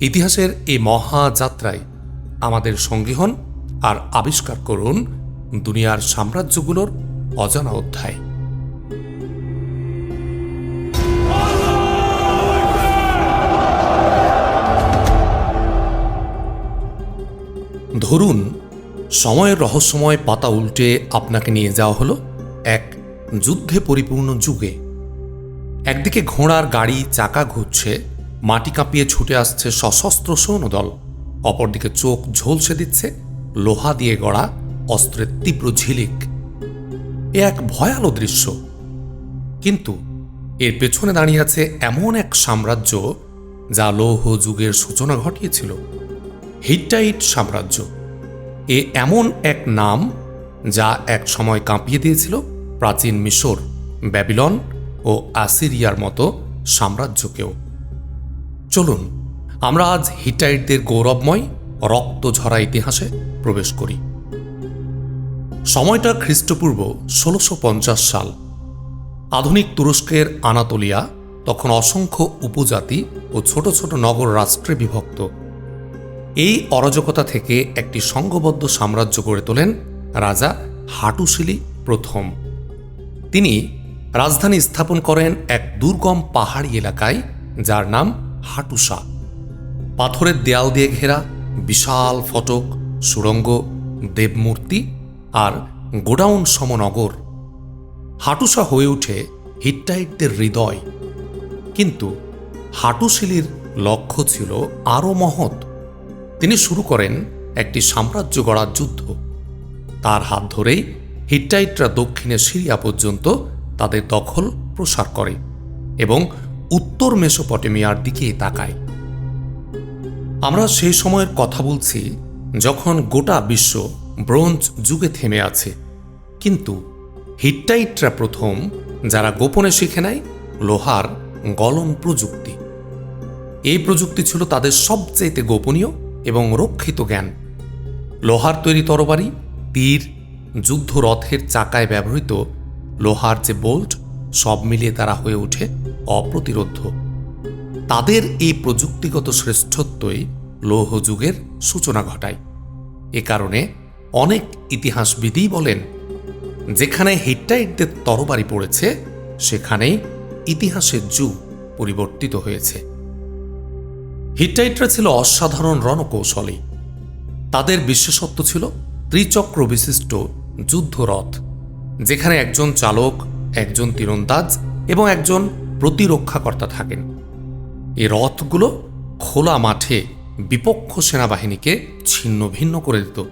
ইতিহাসের এই মহাযাত্রায় আমাদের সঙ্গী হন আর আবিষ্কার করুন দুনিয়ার সাম্রাজ্যগুলোর অজানা অধ্যায়। ধরুন, সময়ের রহস্যময় পাতা উল্টে আপনাকে নিয়ে যাওয়া হলো এক যুদ্ধে পরিপূর্ণ যুগে। একদিকে ঘোড়ার গাড়ি চাকা ঘুরছে মাটি কাঁপিয়ে ছুটে আসছে সশস্ত্র সৈন্যদল। অপরদিকে চোখ ঝলসে দিচ্ছে লোহা দিয়ে গড়া অস্ত্রের তীব্র ঝিলিক। এ এক ভয়াল দৃশ্য। কিন্তু এর পেছনে দাঁড়িয়ে আছে এমন এক সাম্রাজ্য যা লৌহ যুগের সূচনা ঘটিয়েছিল। হিট্টাইট সাম্রাজ্য। এ এমন এক নাম যা এক সময় কাঁপিয়ে দিয়েছিল প্রাচীন মিশর, ব্যাবিলন ও আসিরিয়ার মতো সাম্রাজ্যকেও। চলুন, আমরা আজ হিটাইটদের গৌরবময় রক্ত ঝরা ইতিহাসে প্রবেশ করি। সময়টা খ্রিস্টপূর্ব ষোলোশো সাল। আধুনিক তুরস্কের আনাতোলিয়া তখন অসংখ্য উপজাতি ও ছোট ছোট নগর রাষ্ট্রে বিভক্ত। এই অরাজকতা থেকে একটি সংঘবদ্ধ সাম্রাজ্য গড়ে তোলেন রাজা হাটুশিলি প্রথম। তিনি রাজধানী স্থাপন করেন এক দুর্গম পাহাড়ি এলাকায়, যার নাম হাটুসা পাথরের দেয়াল দিয়ে ঘেরা বিশাল ফটক, সুড়ঙ্গ, দেবমূর্তি আর গোডাউন সমনগর। হাটুসা হয়ে ওঠে হিট্টাইটদের হৃদয়। কিন্তু হাটুশিলির লক্ষ্য ছিল আরও মহৎ। তিনি শুরু করেন একটি সাম্রাজ্য গড়ার যুদ্ধ। তার হাত ধরেই হিট্টাইটরা দক্ষিণে সিরিয়া পর্যন্ত তাদের দখল প্রসার করে এবং উত্তর মেসোপটেমিয়ার দিকে তাকায়। আমরা সেই সময়ের কথা বলছি যখন গোটা বিশ্ব ব্রোঞ্জ যুগে থেমে আছে। কিন্তু হিট্টাইটরা প্রথম, যারা গোপনে শিখে নেয়, লোহার গলন প্রযুক্তি। এই প্রযুক্তি ছিল তাদের সবচেয়ে গোপনীয় এবং রক্ষিত জ্ঞান। লোহার তৈরি তরবারি, তীর যুদ্ধ রথের চাকায় ব্যবহৃত লোহার যে বোল্ট, সব মিলিয়ে তারা হয়ে ওঠে অপ্রতিরোধ্য তাদের এই প্রযুক্তিগত শ্রেষ্ঠত্বই লৌহ যুগের সূচনা ঘটায়। এ কারণে অনেক ইতিহাসবিদই বলেন, যেখানে হিট্টাইটদের তরবারি পড়েছে, সেখানেই ইতিহাসের যুগ পরিবর্তিত হয়েছে। হিট্টাইটরা ছিল অসাধারণ রণকৌশলী। তাদের বিশেষত্ব ছিল ত্রিচক্র বিশিষ্ট যুদ্ধরথ, যেখানে একজন চালক, একজন তীরন্দাজ এবং একজন প্রতিরক্ষাকর্তা থাকেন। এ রথগুলো খোলা মাঠে বিপক্ষ সেনাবাহিনীকে ছিন্ন ভিন্ন করে দিত।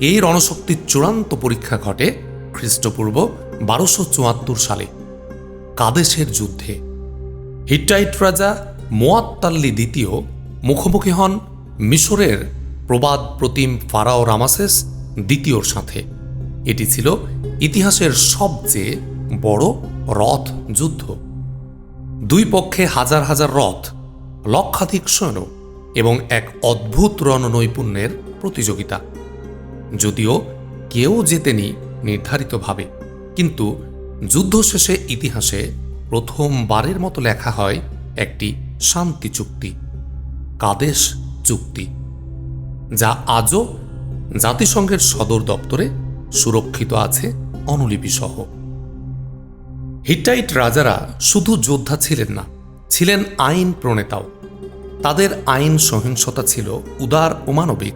এই রণশক্তির চূড়ান্ত পরীক্ষা ঘটে খ্রিস্টপূর্ব বারোশো চুয়াত্তর সালে কাদেশের যুদ্ধে। হিটাইট রাজা মোয়াত্তাল্লি দ্বিতীয় মুখোমুখি হন মিশরের প্রবাদ প্রতিম ফারাও রামাসেস দ্বিতীয়র সাথে। এটি ছিল ইতিহাসের সবচেয়ে বড় রথ যুদ্ধ দুই পক্ষে হাজার হাজার রথ, লক্ষাধিক সৈন্য এবং এক অদ্ভুত রণনৈপুণ্যের প্রতিযোগিতা। যদিও কেউ জেতেনি নির্ধারিতভাবে, কিন্তু যুদ্ধ শেষে ইতিহাসে প্রথমবারের মতো লেখা হয় একটি শান্তি চুক্তি, কাদেশ চুক্তি, যা আজও জাতিসংঘের সদর দপ্তরে সুরক্ষিত আছে অনুলিপিসহ। হিটাইট রাজারা শুধু যোদ্ধা ছিলেন না, ছিলেন আইন প্রণেতাও। তাদের আইন সহিংসতা ছিল উদার ও মানবিক।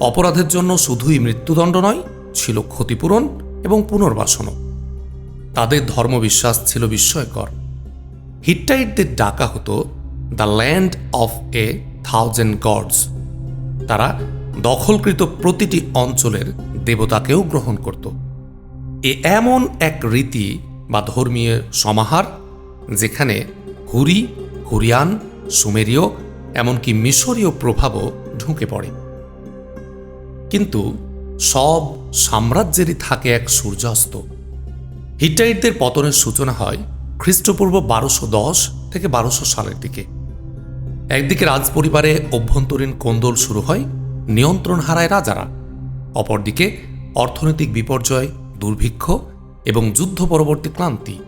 অপরাধের জন্য শুধুই মৃত্যুদণ্ড নয়, ছিল ক্ষতিপূরণ এবং পুনর্বাসনও। তাদের ধর্মবিশ্বাস ছিল বিস্ময়কর। হিট্টাইটদের ডাকা হতো the land of a thousand gods তারা দখলকৃত প্রতিটি অঞ্চলের দেবতাকেও গ্রহণ করত। এ এমন এক রীতি বা ধর্মীয় সমাহার, যেখানে হুরি, হুরিয়ান, সুমেরীয়, এমনকি মিশরীয় প্রভাবও ঢুকে পড়ে। কিন্তু সব সাম্রাজ্যেরই থাকে এক সূর্যাস্ত। হিটাইটদের পতনের সূচনা হয় খ্রিস্টপূর্ব বারোশো দশ থেকে বারোশো সালের দিকে। একদিকে রাজ পরিবারে অভ্যন্তরীণ কোন্দল শুরু হয় নিয়ন্ত্রণ হারায় রাজারা। অপরদিকে অর্থনৈতিক বিপর্যয়, দুর্ভিক্ষ এবং যুদ্ধ পরবর্তী ক্লান্তি।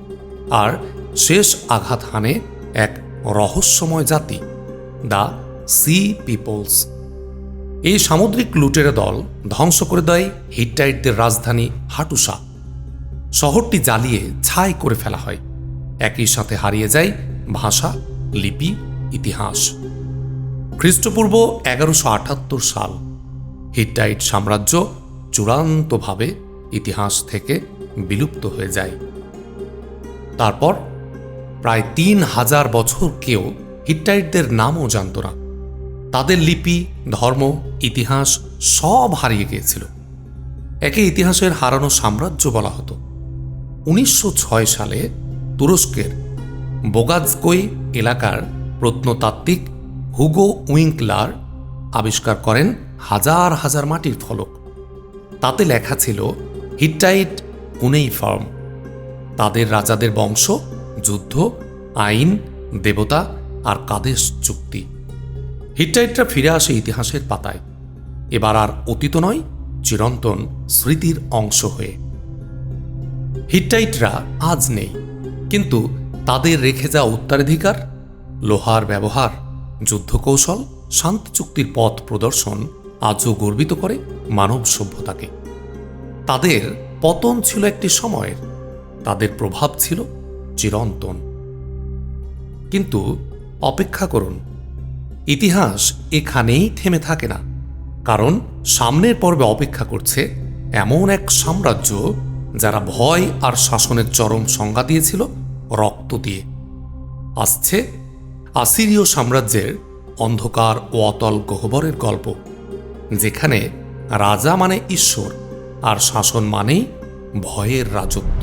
আর শেষ আঘাত হানে এক রহস্যময় জাতি, দ্য সি পিপলস। এই সামুদ্রিক লুটেরা দল ধ্বংস করে দেয় হিটটাইটদের রাজধানী হাটুসা। শহরটি জ্বালিয়ে ছাই করে ফেলা হয়। একই সাথে হারিয়ে যায় ভাষা, লিপি, ইতিহাস। খ্রিস্টপূর্ব এগারোশো আটাত্তর সাল হিটটাইট সাম্রাজ্য চূড়ান্তভাবে ইতিহাস থেকে বিলুপ্ত হয়ে যায়। তারপর প্রায় তিন হাজার বছর কেউ হিটটাইটদের নামও জানত না। তাদের লিপি, ধর্ম, ইতিহাস সব হারিয়ে গিয়েছিল। একে ইতিহাসের হারানো সাম্রাজ্য বলা হতো। উনিশশো ছয় সালে তুরস্কের বোগাজকই এলাকার প্রত্নতাত্ত্বিক হুগো উইঙ্কলার আবিষ্কার করেন হাজার হাজার মাটির ফলক। তাতে লেখা ছিল হিটটাইট কুনেই ফার্ম তাদের রাজাদের বংশ, যুদ্ধ, আইন, দেবতা আর কাদেশ চুক্তি। হিটটাইটরা ফিরে আসে ইতিহাসের পাতায়। এবার আর অতীত নয়, চিরন্তন স্মৃতির অংশ হয়ে। হিটটাইটরা আজ নেই, কিন্তু তাদের রেখে যাওয়া উত্তরাধিকার, লোহার ব্যবহার, যুদ্ধকৌশল, শান্তি চুক্তির পথ প্রদর্শন আজও গর্বিত করে মানব সভ্যতাকে। তাদের পতন ছিল একটি সময়ের। তাদের প্রভাব ছিল চিরন্তন। কিন্তু অপেক্ষা করুন, ইতিহাস এখানেই থেমে থাকে না, কারণ সামনের পর্বে অপেক্ষা করছে এমন এক সাম্রাজ্য যারা ভয় আর শাসনের চরম সংজ্ঞা দিয়েছিল রক্ত দিয়ে। আসছে আসিরীয় সাম্রাজ্যের অন্ধকার ও অতল গহ্বরের গল্প, যেখানে রাজা মানে ঈশ্বর আর শাসন মানেই ভয়ের রাজত্ব।